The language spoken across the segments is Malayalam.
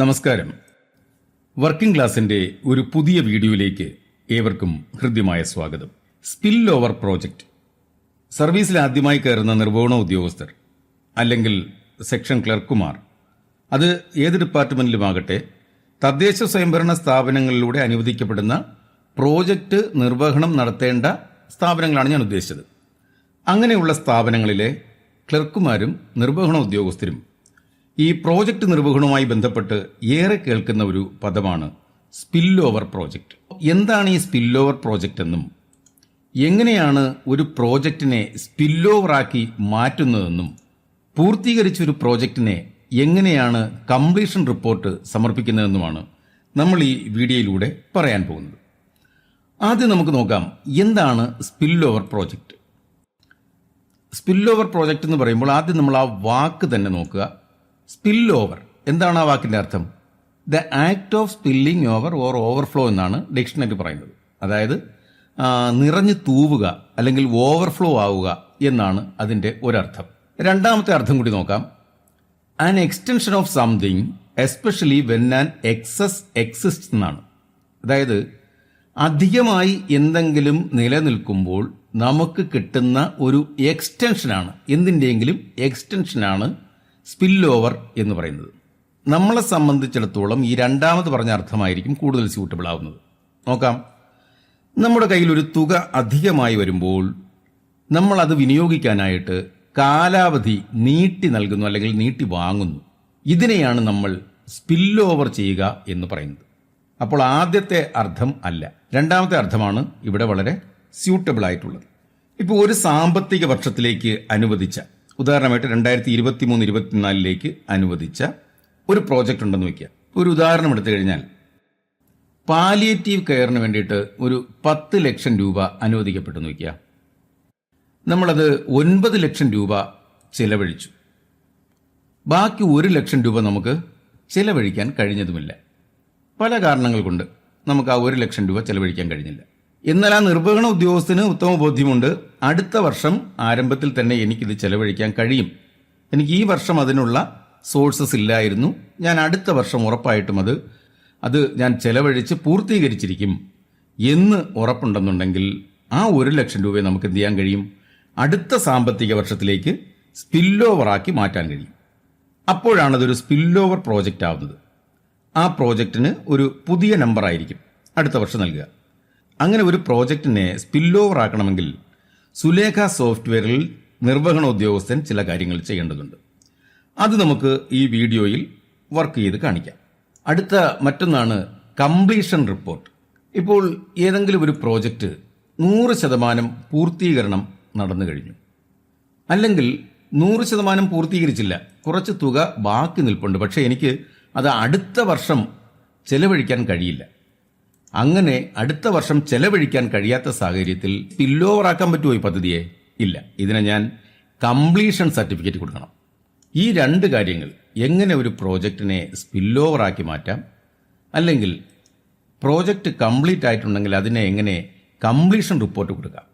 നമസ്കാരം. വർക്കിംഗ് ക്ലാസിന്റെ ഒരു പുതിയ വീഡിയോയിലേക്ക് ഏവർക്കും ഹൃദ്യമായ സ്വാഗതം. സ്പിൽ ഓവർ പ്രോജക്റ്റ് സർവീസിൽ ആദ്യമായി കയറുന്ന നിർവഹണ ഉദ്യോഗസ്ഥർ അല്ലെങ്കിൽ സെക്ഷൻ ക്ലർക്കുമാർ അത് ഏത് ഡിപ്പാർട്ട്മെന്റിലുമാകട്ടെ തദ്ദേശ സ്വയംഭരണ സ്ഥാപനങ്ങളിലൂടെ അനുവദിക്കപ്പെടുന്ന പ്രോജക്റ്റ് നിർവഹണം നടത്തേണ്ട സ്ഥാപനങ്ങളാണ് ഞാൻ ഉദ്ദേശിച്ചത്. അങ്ങനെയുള്ള സ്ഥാപനങ്ങളിലെ ക്ലർക്കുമാരും നിർവഹണ ഉദ്യോഗസ്ഥരും ഈ പ്രോജക്റ്റ് നിർവഹണവുമായി ബന്ധപ്പെട്ട് ഏറെ കേൾക്കുന്ന ഒരു പദമാണ് സ്പിൽ ഓവർ പ്രോജക്റ്റ് എന്താണ് ഈ സ്പിൽ ഓവർ പ്രോജക്റ്റ് എന്നും എങ്ങനെയാണ് ഒരു പ്രോജക്റ്റിനെ സ്പിൽ ഓവറാക്കി മാറ്റുന്നതെന്നും പൂർത്തീകരിച്ച ഒരു പ്രോജക്റ്റിനെ എങ്ങനെയാണ് കംപ്ലീഷൻ റിപ്പോർട്ട് സമർപ്പിക്കുന്നതെന്നുമാണ് നമ്മൾ ഈ വീഡിയോയിലൂടെ പറയാൻ പോകുന്നത്. ആദ്യം നമുക്ക് നോക്കാം എന്താണ് spill over project spill over project എന്ന് പറയുമ്പോൾ ആദ്യം നമ്മൾ ആ വാക്ക് തന്നെ നോക്കുക. സ്പിൽ ഓവർ എന്താണ് ആ വാക്കിന്റെ അർത്ഥം? The act of spilling over or overflow എന്നാണ് ഡിക്ഷണറി പറയുന്നത്. അതായത് നിറഞ്ഞു തൂവുക അല്ലെങ്കിൽ ഓവർഫ്ലോ ആവുക എന്നാണ് അതിന്റെ ഒരർത്ഥം. രണ്ടാമത്തെ അർത്ഥം കൂടി നോക്കാം. An extension of something especially when an excess exist എന്നാണ്. അതായത് അധികമായി എന്തെങ്കിലും നിലനിൽക്കുമ്പോൾ നമുക്ക് കിട്ടുന്ന ഒരു എക്സ്റ്റൻഷനാണ് എന്തിന്റെയെങ്കിലും എക്സ്റ്റൻഷനാണ് സ്പിൽ ഓവർ എന്ന് പറയുന്നത്. നമ്മളെ സംബന്ധിച്ചിടത്തോളം ഈ രണ്ടാമത് പറഞ്ഞ അർത്ഥമായിരിക്കും കൂടുതൽ സ്യൂട്ടബിൾ ആവുന്നത്. നോക്കാം. നമ്മുടെ കയ്യിൽ ഒരു തുക അധികമായി വരുമ്പോൾ നമ്മൾ അത് വിനിയോഗിക്കാനായിട്ട് കാലാവധി നീട്ടി നൽകുന്നു അല്ലെങ്കിൽ നീട്ടി വാങ്ങുന്നു. ഇതിനെയാണ് നമ്മൾ സ്പിൽ ഓവർ ചെയ്യുക എന്ന് പറയുന്നത്. അപ്പോൾ ആദ്യത്തെ അർത്ഥം അല്ല. രണ്ടാമത്തെ അർത്ഥമാണ് ഇവിടെ വളരെ സ്യൂട്ടബിൾ ആയിട്ടുള്ളത്. ഇപ്പോൾ ഒരു സാമ്പത്തിക വർഷത്തിലേക്ക് അനുവദിച്ച ഉദാഹരണമായിട്ട് രണ്ടായിരത്തി ഇരുപത്തി മൂന്ന് ഇരുപത്തിനാലിലേക്ക് അനുവദിച്ച ഒരു പ്രോജക്റ്റ് ഉണ്ടെന്ന് വയ്ക്കുക ഒരു ഉദാഹരണം എടുത്തു കഴിഞ്ഞാൽ പാലിയേറ്റീവ് കെയറിന് വേണ്ടിയിട്ട് ഒരു പത്ത് ലക്ഷം രൂപ അനുവദിക്കപ്പെട്ടെന്ന് വയ്ക്കുക നമ്മളത് ഒൻപത് ലക്ഷം രൂപ ചിലവഴിച്ചു. ബാക്കി ഒരു ലക്ഷം രൂപ നമുക്ക് ചിലവഴിക്കാൻ കഴിഞ്ഞതുമില്ല. പല കാരണങ്ങൾ കൊണ്ട് നമുക്ക് ആ ഒരു ലക്ഷം രൂപ ചിലവഴിക്കാൻ കഴിഞ്ഞില്ല. എന്നാൽ ആ നിർവഹണ ഉദ്യോഗസ്ഥന് ഉത്തമ ബോധ്യമുണ്ട്. അടുത്ത വർഷം ആരംഭത്തിൽ തന്നെ എനിക്കിത് ചെലവഴിക്കാൻ കഴിയും. എനിക്ക് ഈ വർഷം അതിനുള്ള സോഴ്സസ് ഇല്ലായിരുന്നു. ഞാൻ അടുത്ത വർഷം ഉറപ്പായിട്ടും അത് അത് ഞാൻ ചെലവഴിച്ച് പൂർത്തീകരിച്ചിരിക്കും എന്ന് ഉറപ്പുണ്ടെന്നുണ്ടെങ്കിൽ ആ ഒരു ലക്ഷം രൂപയെ നമുക്ക് എന്ത് ചെയ്യാൻ കഴിയും? അടുത്ത സാമ്പത്തിക വർഷത്തിലേക്ക് സ്പില്ലോവറാക്കി മാറ്റാൻ കഴിയും. അപ്പോഴാണ് അതൊരു സ്പില്ലോവർ പ്രോജക്റ്റ് ആവുന്നത് ആ പ്രോജക്റ്റിന് ഒരു പുതിയ നമ്പറായിരിക്കും അടുത്ത വർഷം നൽകുക. അങ്ങനെ ഒരു പ്രോജക്റ്റിനെ സ്പില്ലോവർ ആക്കണമെങ്കിൽ സുലേഖ സോഫ്റ്റ്വെയറിൽ നിർവഹണ ഉദ്യോഗസ്ഥൻ ചില കാര്യങ്ങൾ ചെയ്യേണ്ടതുണ്ട്. അത് നമുക്ക് ഈ വീഡിയോയിൽ വർക്ക് ചെയ്ത് കാണിക്കാം. അടുത്ത മറ്റൊന്നാണ് കംപ്ലീഷൻ റിപ്പോർട്ട് ഇപ്പോൾ ഏതെങ്കിലും ഒരു പ്രോജക്റ്റ് നൂറ് ശതമാനം പൂർത്തീകരണം നടന്നു കഴിഞ്ഞു. അല്ലെങ്കിൽ നൂറ് ശതമാനം പൂർത്തീകരിച്ചില്ല. കുറച്ച് തുക ബാക്കി നിൽപ്പുണ്ട്. പക്ഷേ എനിക്ക് അത് അടുത്ത വർഷം ചെലവഴിക്കാൻ കഴിയില്ല. അങ്ങനെ അടുത്ത വർഷം ചെലവഴിക്കാൻ കഴിയാത്ത സാഹചര്യത്തിൽ സ്പില്ലോവർ ആക്കാൻ പറ്റുമോ ഈ പദ്ധതിയെ? ഇല്ല. ഇതിനെ ഞാൻ കംപ്ലീഷൻ സർട്ടിഫിക്കറ്റ് കൊടുക്കണം. ഈ രണ്ട് കാര്യങ്ങൾ എങ്ങനെ ഒരു പ്രോജക്റ്റിനെ സ്പില്ലോവർ ആക്കി മാറ്റാം? അല്ലെങ്കിൽ പ്രോജക്റ്റ് കംപ്ലീറ്റ് ആയിട്ടുണ്ടെങ്കിൽ അതിനെ എങ്ങനെ കംപ്ലീഷൻ റിപ്പോർട്ട് കൊടുക്കാം?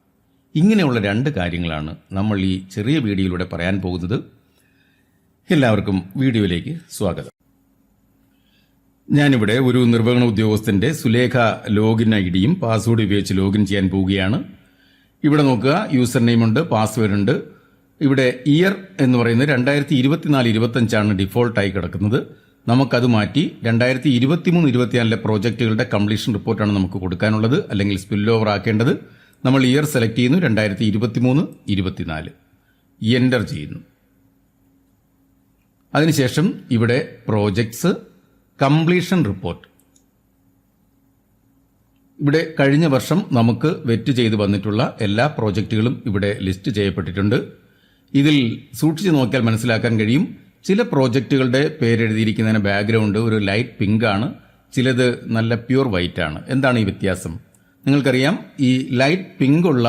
ഇങ്ങനെയുള്ള രണ്ട് കാര്യങ്ങളാണ് നമ്മൾ ഈ ചെറിയ വീഡിയോയിലൂടെ പറയാൻ പോകുന്നത്. എല്ലാവർക്കും വീഡിയോയിലേക്ക് സ്വാഗതം. ഞാനിവിടെ ഒരു നിർവഹണ ഉദ്യോഗസ്ഥന്റെ സുലേഖ ലോഗിൻ ഐ ഡിയും പാസ്വേഡ് ഉപയോഗിച്ച് ലോഗിൻ ചെയ്യാൻ പോവുകയാണ്. ഇവിടെ നോക്കുക യൂസർ നെയിം ഉണ്ട് പാസ്വേഡ് ഉണ്ട്. ഇവിടെ ഇയർ എന്ന് പറയുന്നത് രണ്ടായിരത്തി ഇരുപത്തിനാല് ഇരുപത്തഞ്ചാണ് ഡിഫോൾട്ടായി കിടക്കുന്നത്. നമുക്കത് മാറ്റി രണ്ടായിരത്തി ഇരുപത്തിമൂന്ന് ഇരുപത്തിനാലിലെ പ്രോജക്റ്റുകളുടെ കംപ്ലീഷൻ റിപ്പോർട്ടാണ് നമുക്ക് കൊടുക്കാനുള്ളത് അല്ലെങ്കിൽ സ്പിൽ ഓവർ ആക്കേണ്ടത്. നമ്മൾ ഇയർ സെലക്ട് ചെയ്യുന്നു രണ്ടായിരത്തി ഇരുപത്തിമൂന്ന് ഇരുപത്തിനാല്. എന്റർ ചെയ്യുന്നു. അതിനുശേഷം ഇവിടെ പ്രോജക്ട്സ് കംപ്ലീഷൻ റിപ്പോർട്ട്. ഇവിടെ കഴിഞ്ഞ വർഷം നമുക്ക് വെറ്റ് ചെയ്തു വന്നിട്ടുള്ള എല്ലാ പ്രോജക്റ്റുകളും ഇവിടെ ലിസ്റ്റ് ചെയ്യപ്പെട്ടിട്ടുണ്ട്. ഇതിൽ സൂക്ഷിച്ചു നോക്കിയാൽ മനസ്സിലാക്കാൻ കഴിയും. ചില പ്രോജക്റ്റുകളുടെ പേരെഴുതിയിരിക്കുന്നതിന് ബാക്ക്ഗ്രൗണ്ട് ഒരു ലൈറ്റ് പിങ്ക് ആണ്. ചിലത് നല്ല പ്യൂർ വൈറ്റ് ആണ്. എന്താണ് ഈ വ്യത്യാസം? നിങ്ങൾക്കറിയാം ഈ ലൈറ്റ് പിങ്ക് ഉള്ള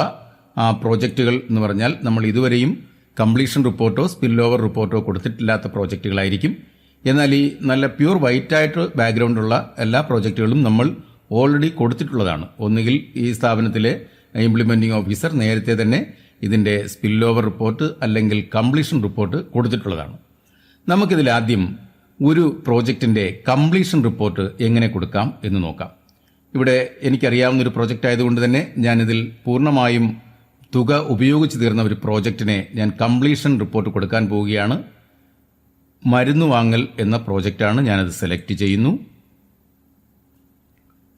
പ്രോജക്റ്റുകൾ എന്ന് പറഞ്ഞാൽ നമ്മൾ ഇതുവരെയും കംപ്ലീഷൻ റിപ്പോർട്ടോ സ്പിൽ ഓവർ റിപ്പോർട്ടോ കൊടുത്തിട്ടില്ലാത്ത പ്രോജക്റ്റുകളായിരിക്കും. എന്നാൽ ഈ നല്ല പ്യൂർ വൈറ്റ് ആയിട്ട് ബാക്ക്ഗ്രൗണ്ട് ഉള്ള എല്ലാ പ്രോജക്റ്റുകളും നമ്മൾ ഓൾറെഡി കൊടുത്തിട്ടുള്ളതാണ്. ഒന്നുകിൽ ഈ സ്ഥാപനത്തിലെ ഇംപ്ലിമെന്റിംഗ് ഓഫീസർ നേരത്തെ തന്നെ ഇതിന്റെ സ്പിൽ ഓവർ റിപ്പോർട്ട് അല്ലെങ്കിൽ കംപ്ലീഷൻ റിപ്പോർട്ട് കൊടുത്തിട്ടുള്ളതാണ്. നമുക്കിതിൽ ആദ്യം ഒരു പ്രോജക്റ്റിന്റെ കംപ്ലീഷൻ റിപ്പോർട്ട് എങ്ങനെ കൊടുക്കാം എന്ന് നോക്കാം. ഇവിടെ എനിക്കറിയാവുന്ന ഒരു പ്രോജക്റ്റ് ആയതുകൊണ്ട് തന്നെ ഞാനിതിൽ പൂർണമായും തുക ഉപയോഗിച്ച് തീർന്ന ഒരു പ്രോജക്റ്റിനെ ഞാൻ കംപ്ലീഷൻ റിപ്പോർട്ട് കൊടുക്കാൻ പോവുകയാണ്. മരുന്ന് വാങ്ങൽ എന്ന പ്രോജക്റ്റാണ് ഞാനത് സെലക്ട് ചെയ്യുന്നു.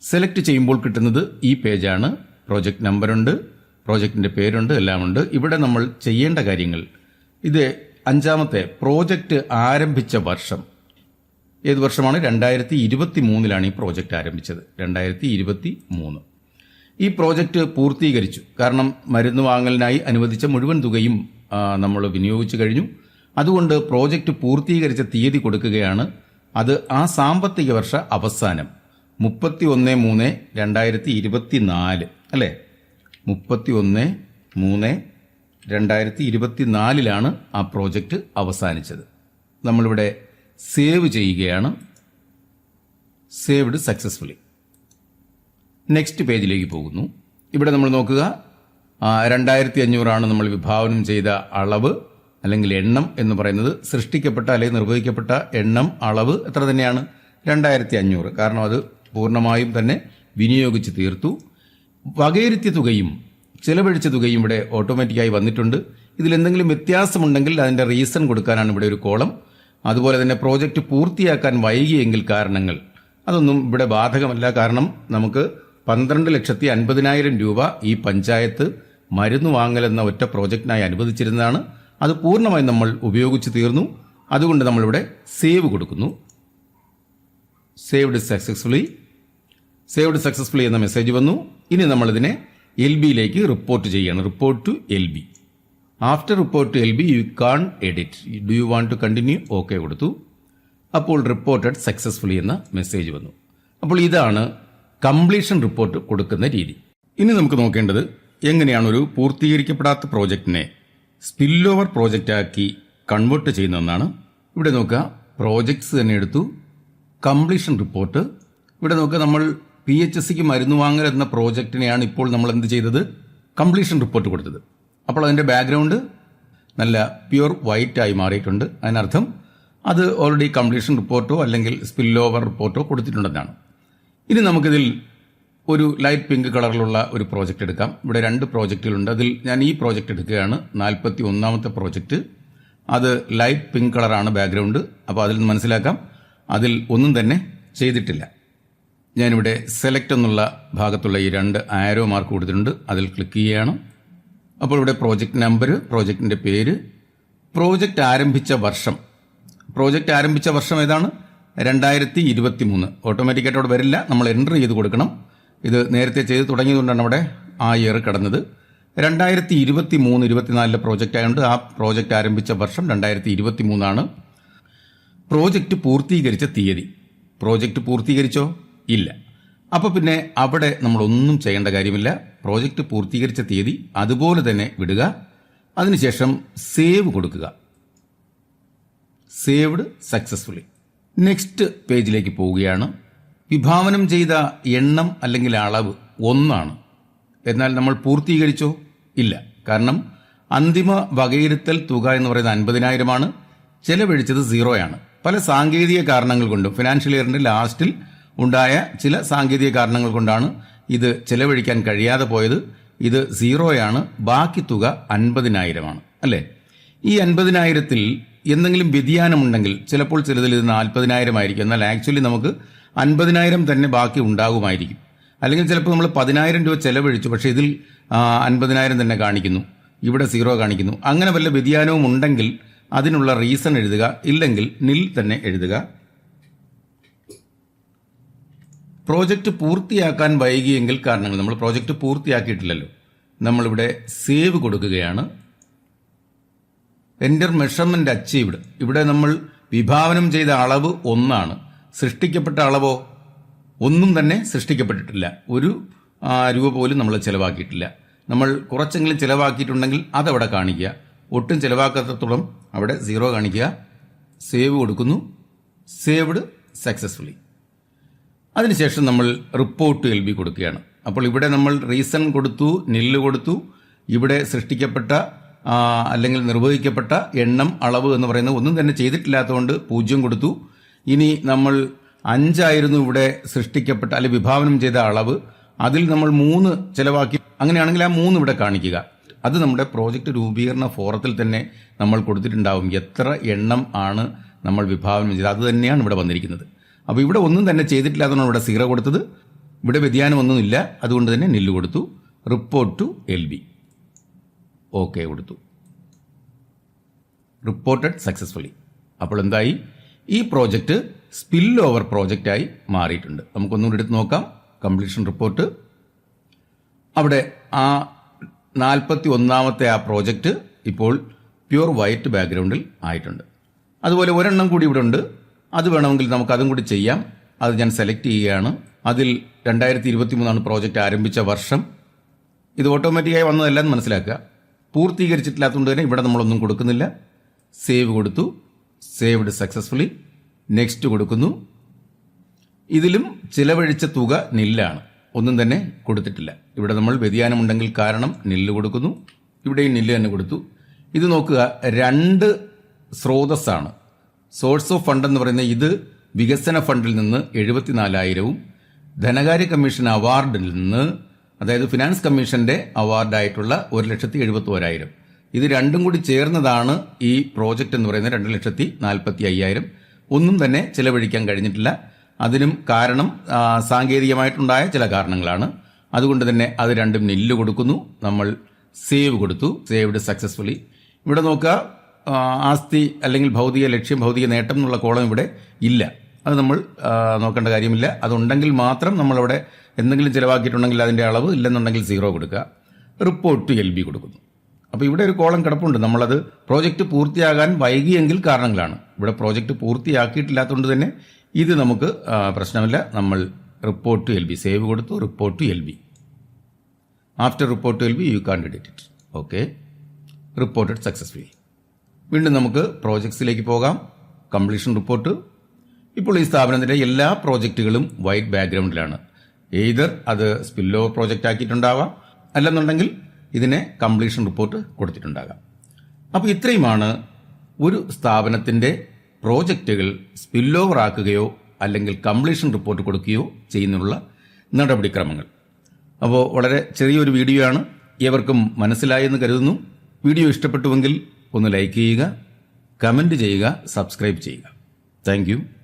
സെലക്ട് ചെയ്യുമ്പോൾ കിട്ടുന്നത് ഈ പേജാണ്. പ്രോജക്റ്റ് നമ്പറുണ്ട് പ്രോജക്റ്റിന്റെ പേരുണ്ട് എല്ലാമുണ്ട്. ഇവിടെ നമ്മൾ ചെയ്യേണ്ട കാര്യങ്ങൾ. ഇത് അഞ്ചാമത്തെ പ്രോജക്റ്റ് ആരംഭിച്ച വർഷം. ഏത് വർഷമാണ്? രണ്ടായിരത്തി ഇരുപത്തി മൂന്നിലാണ് ഈ പ്രോജക്റ്റ് ആരംഭിച്ചത്. രണ്ടായിരത്തി ഇരുപത്തി മൂന്ന് ഈ പ്രോജക്റ്റ് പൂർത്തീകരിച്ചു. കാരണം മരുന്ന് വാങ്ങലിനായി അനുവദിച്ച മുഴുവൻ തുകയും നമ്മൾ വിനിയോഗിച്ചു കഴിഞ്ഞു. അതുകൊണ്ട് പ്രോജക്റ്റ് പൂർത്തീകരിച്ച തീയതി കൊടുക്കുകയാണ്. അത് ആ സാമ്പത്തിക വർഷ അവസാനം. മുപ്പത്തി ഒന്ന് മൂന്ന് രണ്ടായിരത്തി ഇരുപത്തി നാല് അല്ലേ? മുപ്പത്തി ഒന്ന് മൂന്ന് രണ്ടായിരത്തി ഇരുപത്തി നാലിലാണ് ആ പ്രോജക്റ്റ് അവസാനിച്ചത്. നമ്മളിവിടെ സേവ് ചെയ്യുകയാണ്. Saved successfully. നെക്സ്റ്റ് പേജിലേക്ക് പോകുന്നു. ഇവിടെ നമ്മൾ നോക്കുക. രണ്ടായിരത്തി അഞ്ഞൂറാണ് നമ്മൾ വിഭാവനം ചെയ്ത അളവ്. അല്ലെങ്കിൽ എണ്ണം എന്ന് പറയുന്നത് സൃഷ്ടിക്കപ്പെട്ട അല്ലെങ്കിൽ നിർവഹിക്കപ്പെട്ട എണ്ണം അളവ് എത്ര തന്നെയാണ്? രണ്ടായിരത്തി അഞ്ഞൂറ് കാരണം അത് പൂർണമായും തന്നെ വിനിയോഗിച്ച് തീർത്തു. വകയിരുത്തിയ തുകയും ചിലവഴിച്ച തുകയും ഇവിടെ ഓട്ടോമാറ്റിക്കായി വന്നിട്ടുണ്ട്. ഇതിലെന്തെങ്കിലും വ്യത്യാസമുണ്ടെങ്കിൽ അതിന്റെ റീസൺ കൊടുക്കാനാണ് ഇവിടെ ഒരു കോളം. അതുപോലെ തന്നെ പ്രോജക്റ്റ് പൂർത്തിയാക്കാൻ വൈകിയെങ്കിൽ കാരണങ്ങൾ. അതൊന്നും ഇവിടെ ബാധകമല്ല. കാരണം നമുക്ക് പന്ത്രണ്ട് ലക്ഷത്തി അൻപതിനായിരം രൂപ ഈ പഞ്ചായത്ത് മരുന്ന് വാങ്ങലെന്ന ഒറ്റ പ്രോജക്റ്റിനായി അനുവദിച്ചിരുന്നതാണ്. അത് പൂർണമായും നമ്മൾ ഉപയോഗിച്ച് തീർന്നു. അതുകൊണ്ട് നമ്മളിവിടെ സേവ് കൊടുക്കുന്നു. സേവ്ഡ് സക്സസ്ഫുള്ളി സേവ്ഡ് സക്സസ്ഫുള്ളി എന്ന മെസ്സേജ് വന്നു. ഇനി നമ്മളിതിനെ എൽ ബിയിലേക്ക് റിപ്പോർട്ട് ചെയ്യണം. Report to L B after report to L B you can edit do you want to continue okay കൊടുത്തു. അപ്പോൾ റിപ്പോർട്ടഡ് സക്സസ്ഫുള്ളി എന്ന മെസ്സേജ് വന്നു. അപ്പോൾ ഇതാണ് കംപ്ലീഷൻ റിപ്പോർട്ട് കൊടുക്കുന്ന രീതി. ഇനി നമുക്ക് നോക്കേണ്ടത് എങ്ങനെയാണ് ഒരു പൂർത്തീകരിക്കപ്പെടാത്ത പ്രോജക്റ്റിനെ സ്പിൽ ഓവർ പ്രോജക്റ്റാക്കി കൺവേർട്ട് ചെയ്യുന്നതെന്നാണ് ഇവിടെ നോക്കുക പ്രോജക്ട്സ് തന്നെ എടുത്തു. Completion report. ഇവിടെ നോക്കുക നമ്മൾ പി എച്ച് എസ് സിക്ക് മരുന്ന് വാങ്ങൽ എന്ന പ്രോജക്റ്റിനെയാണ് ഇപ്പോൾ നമ്മൾ എന്ത് ചെയ്തത്? കംപ്ലീഷൻ റിപ്പോർട്ട് കൊടുത്തത്. അപ്പോൾ അതിന്റെ ബാക്ക്ഗ്രൗണ്ട് നല്ല പ്യുർ വൈറ്റ് ആയി മാറിയിട്ടുണ്ട്. അതിനർത്ഥം അത് ഓൾറെഡി കംപ്ലീഷൻ റിപ്പോർട്ടോ അല്ലെങ്കിൽ സ്പിൽ ഓവർ റിപ്പോർട്ടോ കൊടുത്തിട്ടുണ്ടെന്നാണ്. ഇനി നമുക്കിതിൽ ഒരു ലൈറ്റ് പിങ്ക് കളറിലുള്ള ഒരു പ്രോജക്റ്റ് എടുക്കാം. ഇവിടെ രണ്ട് പ്രോജക്റ്റുകളുണ്ട് അതിൽ ഞാൻ ഈ പ്രോജക്റ്റ് എടുക്കുകയാണ്. നാൽപ്പത്തി ഒന്നാമത്തെ പ്രോജക്റ്റ് അത് ലൈറ്റ് പിങ്ക് കളറാണ് ബാക്ക്ഗ്രൗണ്ട് അപ്പോൾ അതിൽ നിന്ന് മനസ്സിലാക്കാം. അതിൽ ഒന്നും തന്നെ ചെയ്തിട്ടില്ല. ഞാനിവിടെ സെലക്ട് എന്നുള്ള ഭാഗത്തുള്ള ഈ രണ്ട് ആരോ മാർക്ക് കൊടുത്തിട്ടുണ്ട്. അതിൽ ക്ലിക്ക് ചെയ്യുകയാണ്. അപ്പോൾ ഇവിടെ പ്രോജക്റ്റ് നമ്പർ പ്രോജക്റ്റിന്റെ പേര് പ്രോജക്റ്റ് ആരംഭിച്ച വർഷം. പ്രോജക്റ്റ് ആരംഭിച്ച വർഷം ഏതാണ്? രണ്ടായിരത്തി ഇരുപത്തി മൂന്ന് ഓട്ടോമാറ്റിക്കായിട്ട് അവിടെ വരില്ല. നമ്മൾ എന്റർ ചെയ്ത് കൊടുക്കണം. ഇത് നേരത്തെ ചെയ്ത് തുടങ്ങിയതുകൊണ്ടാണ് അവിടെ ആ ഇയർ കടന്നത്. രണ്ടായിരത്തി ഇരുപത്തി മൂന്ന് ഇരുപത്തിനാലിലെ പ്രോജക്റ്റ് ആയതുകൊണ്ട് ആ പ്രോജക്റ്റ് ആരംഭിച്ച വർഷം രണ്ടായിരത്തി ഇരുപത്തി മൂന്നാണ് പ്രോജക്റ്റ് പൂർത്തീകരിച്ച തീയതി. പ്രോജക്റ്റ് പൂർത്തീകരിച്ചോ? ഇല്ല. അപ്പോൾ പിന്നെ അവിടെ നമ്മളൊന്നും ചെയ്യേണ്ട കാര്യമില്ല. പ്രോജക്റ്റ് പൂർത്തീകരിച്ച തീയതി അതുപോലെ തന്നെ വിടുക. അതിനുശേഷം സേവ് കൊടുക്കുക. സേവ്ഡ് സക്സസ്ഫുള്ളി നെക്സ്റ്റ് പേജിലേക്ക് പോവുകയാണ്. വിഭാവനം ചെയ്ത എണ്ണം അല്ലെങ്കിൽ അളവ് ഒന്നാണ്. എന്നാൽ നമ്മൾ പൂർത്തീകരിച്ചോ? ഇല്ല. കാരണം അന്തിമ വകയിരുത്തൽ തുക എന്ന് പറയുന്നത് അൻപതിനായിരമാണ്. ചെലവഴിച്ചത് സീറോയാണ്. പല സാങ്കേതിക കാരണങ്ങൾ കൊണ്ടും ഫിനാൻഷ്യൽ ഇയറിന്റെ ലാസ്റ്റിൽ ഉണ്ടായ ചില സാങ്കേതിക കാരണങ്ങൾ കൊണ്ടാണ് ഇത് ചെലവഴിക്കാൻ കഴിയാതെ പോയത്. ഇത് സീറോയാണ്. ബാക്കി തുക അൻപതിനായിരമാണ്. അല്ലേ? ഈ അൻപതിനായിരത്തിൽ എന്തെങ്കിലും വ്യതിയാനമുണ്ടെങ്കിൽ ചിലപ്പോൾ ചിലതിൽ ഇത് നാൽപ്പതിനായിരം ആയിരിക്കും എന്നാൽ ആക്ച്വലി നമുക്ക് അൻപതിനായിരം തന്നെ ബാക്കി ഉണ്ടാകുമായിരിക്കും. അല്ലെങ്കിൽ ചിലപ്പോൾ നമ്മൾ പതിനായിരം രൂപ ചെലവഴിച്ചു പക്ഷേ ഇതിൽ അൻപതിനായിരം തന്നെ കാണിക്കുന്നു. ഇവിടെ സീറോ കാണിക്കുന്നു. അങ്ങനെ വല്ല വ്യതിയാനവും ഉണ്ടെങ്കിൽ അതിനുള്ള റീസൺ എഴുതുക. ഇല്ലെങ്കിൽ നിൽ തന്നെ എഴുതുക. പ്രോജക്റ്റ് പൂർത്തിയാക്കാൻ വൈകിയെങ്കിൽ കാരണങ്ങൾ. നമ്മൾ പ്രോജക്റ്റ് പൂർത്തിയാക്കിയിട്ടില്ലല്ലോ. നമ്മളിവിടെ സേവ് കൊടുക്കുകയാണ്. Enter measurement achieved. ഇവിടെ നമ്മൾ വിഭാവനം ചെയ്ത അളവ് ഒന്നാണ്. സൃഷ്ടിക്കപ്പെട്ട അളവോ ഒന്നും തന്നെ സൃഷ്ടിക്കപ്പെട്ടിട്ടില്ല. ഒരു രൂപ പോലും നമ്മൾ ചിലവാക്കിയിട്ടില്ല. നമ്മൾ കുറച്ചെങ്കിലും ചിലവാക്കിയിട്ടുണ്ടെങ്കിൽ അതവിടെ കാണിക്കുക. ഒട്ടും ചിലവാക്കാത്തത്തോളം അവിടെ സീറോ കാണിക്കുക. സേവ് കൊടുക്കുന്നു. Saved successfully. അതിനുശേഷം നമ്മൾ റിപ്പോർട്ട് എൽ ബി കൊടുക്കുകയാണ്. അപ്പോൾ ഇവിടെ നമ്മൾ റീസൺ കൊടുത്തു നില്ല് കൊടുത്തു. ഇവിടെ സൃഷ്ടിക്കപ്പെട്ട അല്ലെങ്കിൽ നിർവഹിക്കപ്പെട്ട എണ്ണം അളവ് എന്ന് പറയുന്നത് ഒന്നും തന്നെ ചെയ്തിട്ടില്ലാത്തതുകൊണ്ട് പൂജ്യം കൊടുത്തു. ഇനി നമ്മൾ അഞ്ചായിരുന്നു ഇവിടെ സൃഷ്ടിക്കപ്പെട്ട അല്ലെ വിഭാവനം ചെയ്ത അളവ്. അതിൽ നമ്മൾ മൂന്ന് ചെലവാക്കി. അങ്ങനെയാണെങ്കിൽ ആ മൂന്ന് ഇവിടെ കാണിക്കുക. അത് നമ്മുടെ പ്രോജക്റ്റ് രൂപീകരണ ഫോറത്തിൽ തന്നെ നമ്മൾ കൊടുത്തിട്ടുണ്ടാവും. എത്ര എണ്ണം ആണ് നമ്മൾ വിഭാവനം ചെയ്തത്. അത് തന്നെയാണ് ഇവിടെ വന്നിരിക്കുന്നത്. അപ്പോൾ ഇവിടെ ഒന്നും തന്നെ ചെയ്തിട്ടില്ലാത്തതാണ് ഇവിടെ സീറോ കൊടുത്തത്. ഇവിടെ വ്യതിയാനമൊന്നുമില്ല അതുകൊണ്ട് തന്നെ നെല്ല് കൊടുത്തു. Report to L B okay കൊടുത്തു. റിപ്പോർട്ടഡ് സക്സസ്ഫുള്ളി അപ്പോൾ എന്തായി? ഈ പ്രോജക്റ്റ് സ്പിൽ ഓവർ പ്രോജക്റ്റായി മാറിയിട്ടുണ്ട്. നമുക്കൊന്നുകൂടി എടുത്ത് നോക്കാം. Completion report. അവിടെ ആ നാൽപ്പത്തി ഒന്നാമത്തെ ആ പ്രോജക്റ്റ് ഇപ്പോൾ പ്യുർ വൈറ്റ് ബാക്ക്ഗ്രൗണ്ടിൽ ആയിട്ടുണ്ട്. അതുപോലെ ഒരെണ്ണം കൂടി ഇവിടെ ഉണ്ട്. അത് വേണമെങ്കിൽ നമുക്ക് അതും കൂടി ചെയ്യാം. അത് ഞാൻ സെലക്ട് ചെയ്യുകയാണ്. അതിൽ രണ്ടായിരത്തി ഇരുപത്തി മൂന്നാണ് പ്രോജക്റ്റ് ആരംഭിച്ച വർഷം. ഇത് ഓട്ടോമാറ്റിക്കായി വന്നതല്ലെന്ന് മനസ്സിലാക്കുക. പൂർത്തീകരിച്ചിട്ടില്ലാത്തതുകൊണ്ട് തന്നെ ഇവിടെ നമ്മളൊന്നും കൊടുക്കുന്നില്ല. സേവ് കൊടുത്തു. Saved successfully. നെക്സ്റ്റ് കൊടുക്കുന്നു. ഇതിലും ചിലവഴിച്ച തുക നില്ലാണ്. ഒന്നും തന്നെ കൊടുത്തിട്ടില്ല. ഇവിടെ നമ്മൾ വ്യതിയാനമുണ്ടെങ്കിൽ കാരണം നില്ല് കൊടുക്കുന്നു. ഇവിടെയും നില്ല് തന്നെ കൊടുത്തു. ഇത് നോക്കുക രണ്ട് സ്രോതസ്സാണ്. സോഴ്സ് ഓഫ് ഫണ്ട് എന്ന് പറയുന്ന ഇത് വികസന ഫണ്ടിൽ നിന്ന് എഴുപത്തിനാലായിരവും ധനകാര്യ കമ്മീഷൻ അവാർഡിൽ നിന്ന് അതായത് ഫിനാൻസ് കമ്മീഷന്റെ അവാർഡായിട്ടുള്ള ഒരു ലക്ഷത്തി എഴുപത്തി ഇത് രണ്ടും കൂടി ചേർന്നതാണ് ഈ പ്രോജക്റ്റ് എന്ന് പറയുന്നത് രണ്ട് ലക്ഷത്തി നാൽപ്പത്തി അയ്യായിരം. ഒന്നും തന്നെ ചിലവഴിക്കാൻ കഴിഞ്ഞിട്ടില്ല. അതിനും കാരണം സാങ്കേതികമായിട്ടുണ്ടായ ചില കാരണങ്ങളാണ്. അതുകൊണ്ട് തന്നെ അത് രണ്ടും നെല്ല് കൊടുക്കുന്നു. നമ്മൾ സേവ് കൊടുത്തു. സേവ്ഡ് സക്സസ്ഫുള്ളി ഇവിടെ നോക്കുക ആസ്തി അല്ലെങ്കിൽ ഭൗതിക ലക്ഷ്യം ഭൗതിക നേട്ടം എന്നുള്ള കോളം ഇവിടെ ഇല്ല. അത് നമ്മൾ നോക്കേണ്ട കാര്യമില്ല. അതുണ്ടെങ്കിൽ മാത്രം നമ്മളവിടെ എന്തെങ്കിലും ചിലവാക്കിയിട്ടുണ്ടെങ്കിൽ അതിന്റെ അളവ് ഇല്ലെന്നുണ്ടെങ്കിൽ സീറോ കൊടുക്കുക. റിപ്പോർട്ട് എൽ ബി കൊടുക്കുന്നു. അപ്പോൾ ഇവിടെ ഒരു കോളം കിടപ്പുണ്ട്. നമ്മളത് പ്രോജക്റ്റ് പൂർത്തിയാകാൻ വൈകിയെങ്കിൽ കാരണങ്ങളാണ്. ഇവിടെ പ്രോജക്റ്റ് പൂർത്തിയാക്കിയിട്ടില്ലാത്തതുകൊണ്ട് തന്നെ ഇത് നമുക്ക് പ്രശ്നമില്ല. നമ്മൾ റിപ്പോർട്ട് എൽ ബി സേവ് കൊടുത്തു report L B. After report L B you can edit it. Okay? Reported successfully. വീണ്ടും നമുക്ക് പ്രോജക്ട്സിലേക്ക് പോകാം. Completion report. ഇപ്പോൾ ഈ സ്ഥാപനത്തിലെ എല്ലാ പ്രോജക്റ്റുകളും വൈറ്റ് ബാക്ക്ഗ്രൗണ്ടിലാണ്. എയ്തർ അത് സ്പില്ലോ പ്രോജക്റ്റ് ആക്കിയിട്ടുണ്ടാവാം അല്ലെന്നുണ്ടെങ്കിൽ ഇതിനെ കംപ്ലീഷൻ റിപ്പോർട്ട് കൊടുത്തിട്ടുണ്ടാകാം. അപ്പോൾ ഇത്രയുമാണ് ഒരു സ്ഥാപനത്തിന്റെ പ്രോജക്റ്റുകൾ സ്പില്ലോവർ ആക്കുകയോ അല്ലെങ്കിൽ കംപ്ലീഷൻ റിപ്പോർട്ട് കൊടുക്കുകയോ ചെയ്യുന്നതിനുള്ള നടപടിക്രമങ്ങൾ. അപ്പോൾ വളരെ ചെറിയൊരു വീഡിയോ ആണ്. ഏവർക്കും മനസ്സിലായെന്ന് കരുതുന്നു. വീഡിയോ ഇഷ്ടപ്പെട്ടുവെങ്കിൽ ഒന്ന് ലൈക്ക് ചെയ്യുക കമന്റ് ചെയ്യുക സബ്സ്ക്രൈബ് ചെയ്യുക. താങ്ക്